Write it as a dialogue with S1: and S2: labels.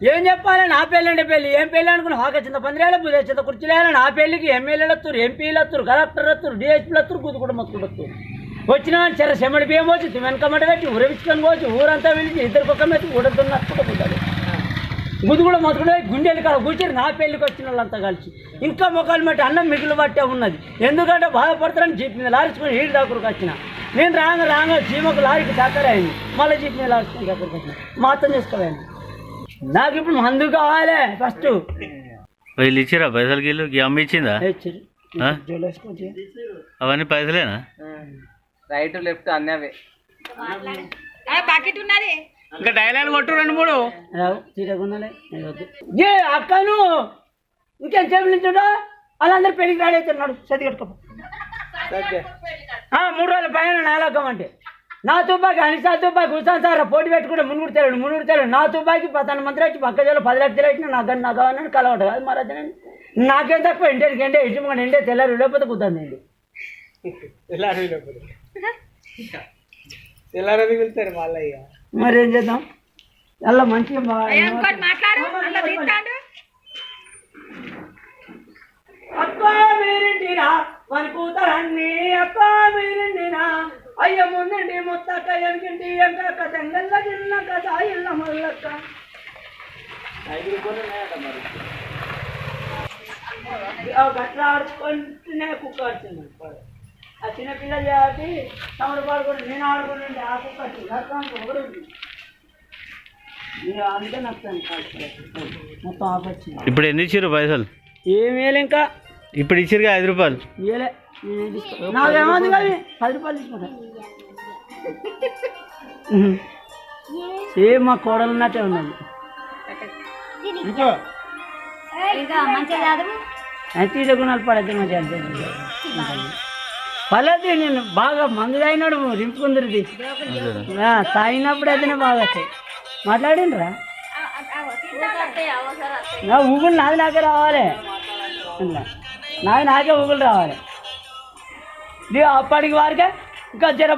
S1: ఏం చెప్పాలి? నా పెళ్ళి అంటే పెళ్ళి. ఏం పెళ్ళి అనుకుని హాక చింత పందిరేళ్ళ పూజ చింత కుర్చీలేయాలని నా పెళ్ళికి ఎమ్మెల్యేలు వస్తారు ఎంపీలు వస్తారు కలెక్టర్ వస్తారు డిఎస్పీలు వస్తారు గుద్దు కూడా మొత్తుకుంటూ వస్తారు వచ్చిన చెర చెమడి బియ్యం వచ్చి వెనకమట పెట్టి ఊరవిచ్చుకొని పోవచ్చు ఊరంతా వెళ్ళి ఇద్దరు పక్క మీద ఊడంతో నచ్చుకుంటారు గుద్దు కూడా మొత్తుకుంటే గుండెలు కాడ కూర్చొని నా పెళ్ళికి వచ్చిన వాళ్ళంతా కలిసి. ఇంకా మొక్కలు మట్టి అన్నం మిగులు పట్టే ఉన్నది. ఎందుకంటే బాధపడతారని జీప్ మీద లారించుకొని ఈడు దగ్గరకు వచ్చిన. నేను రాంగ రాంగ చీమకు లారీకి చక్కర అయింది. మళ్ళీ జీప్ మీద లారించుకొని దగ్గరకు వచ్చిన. మా అర్థం చేసుకోవాలి నాకు ఇప్పుడు మందు కావాలి ఫస్ట్
S2: వీళ్ళు ఇచ్చిరా పైసలు గిల్లు ఈ అమ్మ ఇచ్చిందా? అవన్నీ పైసలేనా?
S3: రైట్ లెఫ్ట్ అన్నీ అవే.
S4: బకెట్ ఉన్నది.
S3: ఇంకా డైలాగ్ కొట్టు రెండు మూడు.
S1: ఏ అక్కను? ఇంకేం చేపలు నించుండో వాళ్ళందరూ పెళ్ళికి రాడైతున్నాడు సతి కట్టుకోపో. ఆ, మూడు రోజుల పైన నాలుగం అంటే నా తుపాకి అనిసా తుపాకి హుసాన్ సార్ పోటీ పెట్టుకుంటే మునుగుడు తెలడు మునుగుడు తెలడు నా తుపాకి పదహారు మంది వచ్చి పక్క జోలు పది లక్షలు వచ్చిన నా గన్ నా కావాలని కలవట కాదు మరది నేను నాకేం తక్కువ? ఇంటికి ఎండే ఇటు ఎండే తెల్లారు లేకపోతే కుద్దండి అండి
S3: తెల్లారది వెళ్తారు మళ్ళీ ఇక
S1: మరి ఏం చేద్దాం? అలా మంచిగా
S4: మాట్లాడు.
S1: అక్క మీరింటిరా? మన కూతురన్ని అక్క మీరింటిరా అయ్య ముందండి ముత్తక్క ఎనకింటి ఎంకక్క తెంగల్ల గిల్ల కథ ఇల్ల మల్లక్క. ఆ గట్ల ఆడుకుంటూనే కుక్క వచ్చింది ఆ చిన్న పిల్ల చేసి తమరు పాడుకుంటే నేను ఆడుకుంటుంటే ఆ కుక్క ఉంది. ఇక అందుకే నచ్చాను మొత్తం ఆఫ్ వచ్చింది
S2: ఇప్పుడు ఎన్ని ఇచ్చిర్రు పైసలు?
S1: ఏమేలు ఇంకా?
S2: ఇప్పుడు ఇచ్చిరుగా ఐదు రూపాయలు.
S1: ఇయ్యలే. కానీ పది రూపాయలు తీసుకుంటా సేమ్ మా కోడలు ఉన్నట్టే ఉన్నది. ఇది గుణాలు పడద్దు మంచిగా పర్లేదు నేను బాగా మందు తాగినాడు రింపుకుందరిది తాగినప్పుడు అయితేనే బాగా వస్తాయి మాట్లాడిండ్రా? ఊగులు నాది నాకే రావాలి. నాది నాకే ఊగులు రావాలి. जी आप पड़ी परिवार के गजर